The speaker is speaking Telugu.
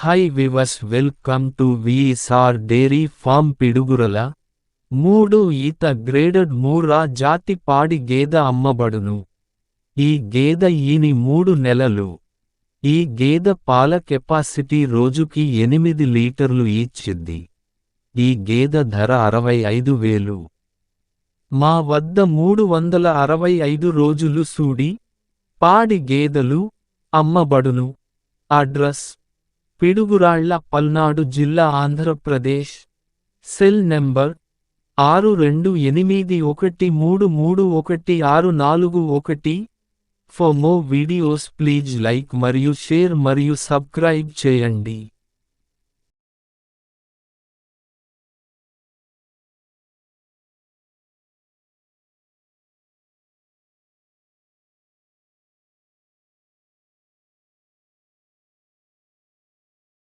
Hi viewers welcome to VSR dairy farm Piduguralla మూడు ఈత గ్రేడెడ్ మూరా జాతి పాడి గేద అమ్మబడును. ఈ గేద ఈని మూడు నెలలు. ఈ గేద పాల కెపాసిటీ రోజుకి ఎనిమిది లీటర్లు ఇచ్చింది ఈ గేద ధర అరవై ఐదు వేలు. మా వద్ద మూడు వందల అరవై ఐదు రోజులు సూడి పాడి గేదెలు అమ్మబడును. అడ్రస్ పిడుగురాళ్ళ పల్నాడు జిల్లా ఆంధ్రప్రదేశ్. సెల్ నెంబర్ ఆరు రెండు ఎనిమిది ఒకటి మూడు మూడు ఒకటి ఆరు నాలుగు ఒకటి. For more videos please like మరియు షేర్ మరియు సబ్స్క్రైబ్ చేయండి.